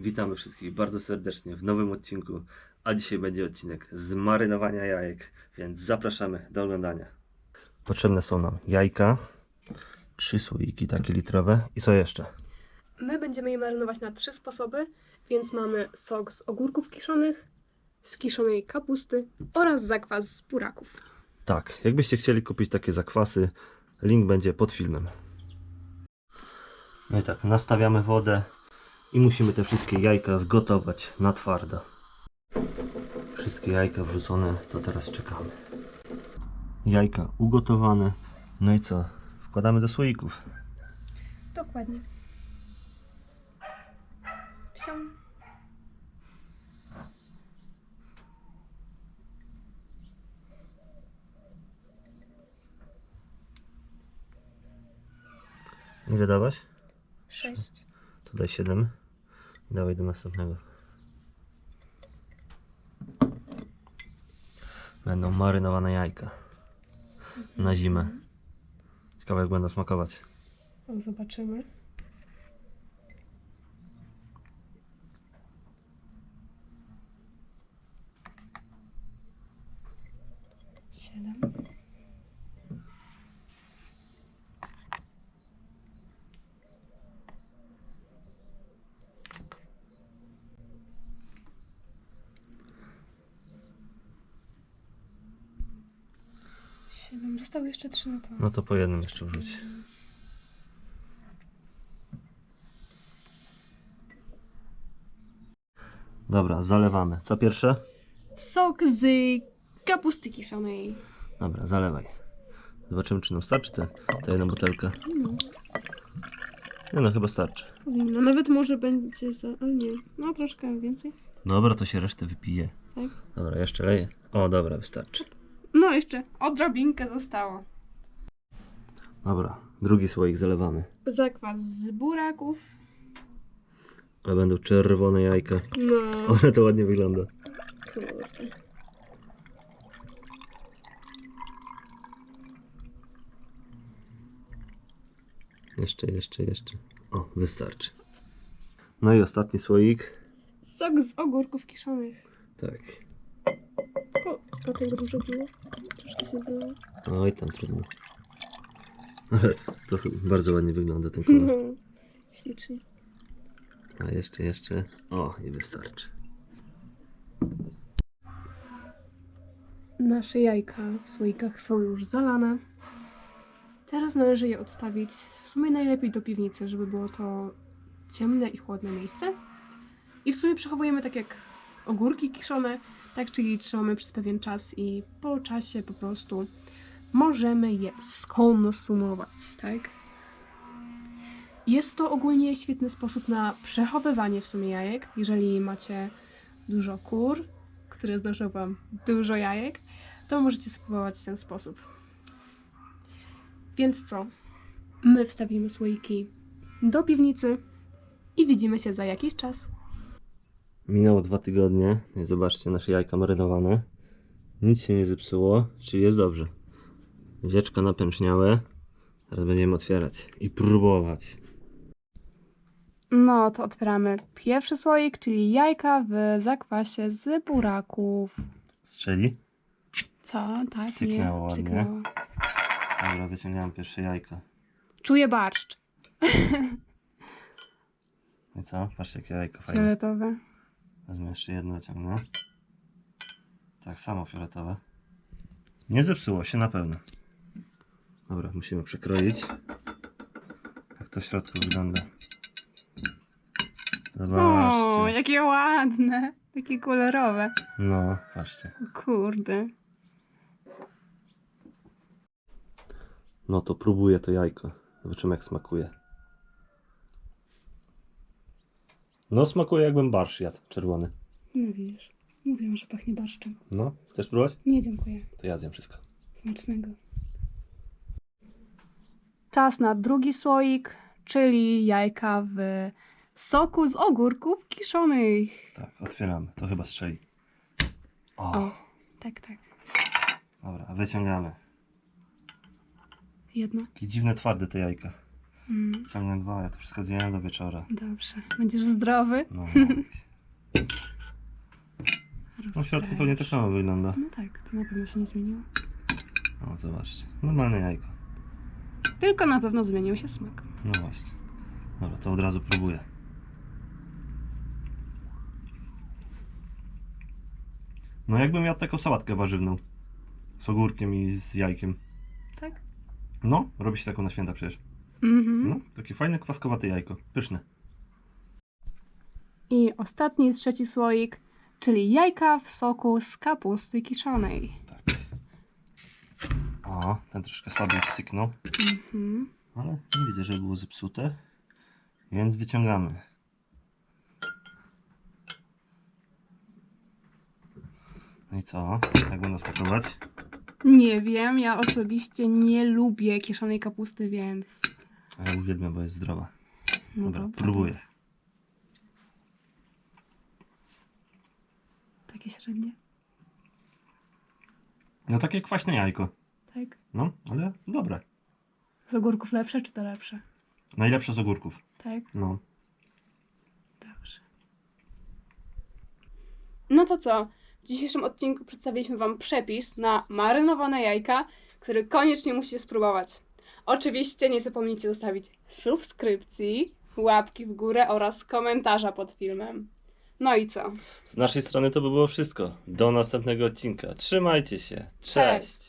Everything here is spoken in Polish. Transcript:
Witamy wszystkich bardzo serdecznie w nowym odcinku, a dzisiaj będzie odcinek z marynowania jajek, więc zapraszamy do oglądania. Potrzebne są nam jajka, trzy słoiki takie litrowe i co jeszcze? My będziemy je marynować na trzy sposoby, więc mamy sok z ogórków kiszonych, z kiszonej kapusty oraz zakwas z buraków. Tak, jakbyście chcieli kupić takie zakwasy, link będzie pod filmem. No i tak, nastawiamy wodę i musimy te wszystkie jajka zgotować na twardo. Wszystkie jajka wrzucone, to teraz czekamy. Jajka ugotowane, no i co? Wkładamy do słoików. Dokładnie. Psią. Ile dawać? Sześć. To daj 7 i dawaj do następnego. Będą marynowane jajka na zimę. Ciekawe jak będą smakować. Zobaczymy. Siedem. Siedem. Zostały jeszcze trzy no to. No to po jednym jeszcze wrzuć. Dobra, zalewamy. Co pierwsze? Sok z kapusty kiszonej. Dobra, zalewaj. Zobaczymy czy nam starczy te, ta jedna butelka. No, Nie no, chyba starczy. powinno. Nawet może będzie za... Ale nie. No troszkę więcej. Dobra, to się resztę wypije. Tak. Dobra, jeszcze leję. O, dobra, wystarczy. No jeszcze. Odrobinkę zostało. Dobra, drugi słoik zalewamy. Zakwas z buraków. Ale będą czerwone jajka. No. Ale to ładnie wygląda. Kurde. Jeszcze, jeszcze, jeszcze. O, wystarczy. No i ostatni słoik. Sok z ogórków kiszonych. Tak. O, a tego dużo było. Troszkę się było. Oj, tam trudno. Ale to bardzo ładnie wygląda ten kolor. No. Ślicznie. A jeszcze, jeszcze. O, i wystarczy. Nasze jajka w słoikach są już zalane. Teraz należy je odstawić w sumie najlepiej do piwnicy, żeby było to ciemne i chłodne miejsce. I w sumie przechowujemy tak jak ogórki kiszone, tak czyli trzymamy przez pewien czas i po czasie po prostu możemy je skonsumować, tak? Jest to ogólnie świetny sposób na przechowywanie w sumie jajek, jeżeli macie dużo kur, które znoszą Wam dużo jajek, to możecie spróbować w ten sposób. Więc co? My wstawimy słoiki do piwnicy i widzimy się za jakiś czas. Minęło dwa tygodnie. No i zobaczcie, nasze jajka marynowane. Nic się nie zepsuło, czyli jest dobrze. Wieczka napęczniałe. Teraz będziemy otwierać i próbować. No to otwieramy pierwszy słoik, czyli jajka w zakwasie z buraków. Strzeli? Co? Tak, Syknęło nie? ładnie. Syknęło. Dobra, wyciągałem pierwsze jajka. Czuję barszcz. No I co? Patrzcie, jakie jajko fajne. Fioletowe. Wezmę jeszcze jedno, wyciągnę. Tak samo fioletowe. Nie zepsuło się na pewno. Dobra, musimy przekroić. Jak to w środku wygląda. O, Zobaczcie. jakie ładne. Takie kolorowe. No, patrzcie. Kurde. No to próbuję to jajko. Zobaczymy jak smakuje. No smakuje jakbym barsz jadł czerwony. No widzisz. Mówiłam, że pachnie barszczem. No, chcesz próbować? Nie dziękuję. To ja zjem wszystko. Smacznego. Czas na drugi słoik, czyli jajka w soku z ogórków kiszonych. Tak, otwieramy. To chyba strzeli. O, O, tak, tak. dobra, wyciągamy. Jedno. Jakie dziwne, twarde te jajka. Mm, Ciągnę dwa, ja to wszystko zjem do wieczora. dobrze. Będziesz zdrowy. No, no w środku pewnie tak samo wygląda. No tak, to na pewno się nie zmieniło. O, zobaczcie. Normalne jajko. Tylko na pewno zmienił się smak. No właśnie. Dobra, to od razu próbuję. No jakbym jadł taką sałatkę warzywną. Z ogórkiem i z jajkiem. Tak? No, robi się taką na święta przecież. Mhm. No, takie fajne, kwaskowate jajko. Pyszne. I ostatni, trzeci słoik, czyli jajka w soku z kapusty kiszonej. Tak. O, ten troszkę słabiej cyknął. Mhm. Ale nie widzę, że było zepsute. Więc wyciągamy. No i co? Jak będę spróbować? Nie wiem, ja osobiście nie lubię kiszonej kapusty, więc... A ja uwielbiam, bo jest zdrowa. No Dobra, dobra, próbuję. Takie średnie, No takie kwaśne jajko. tak? No, ale dobre. Z ogórków lepsze czy to lepsze? Najlepsze z ogórków. Tak? No. Dobrze. No to co? W dzisiejszym odcinku przedstawiliśmy Wam przepis na marynowane jajka, który koniecznie musicie spróbować. Oczywiście nie zapomnijcie zostawić subskrypcji, łapki w górę oraz komentarza pod filmem. No i co? Z naszej strony to by było wszystko. Do następnego odcinka. Trzymajcie się. Cześć.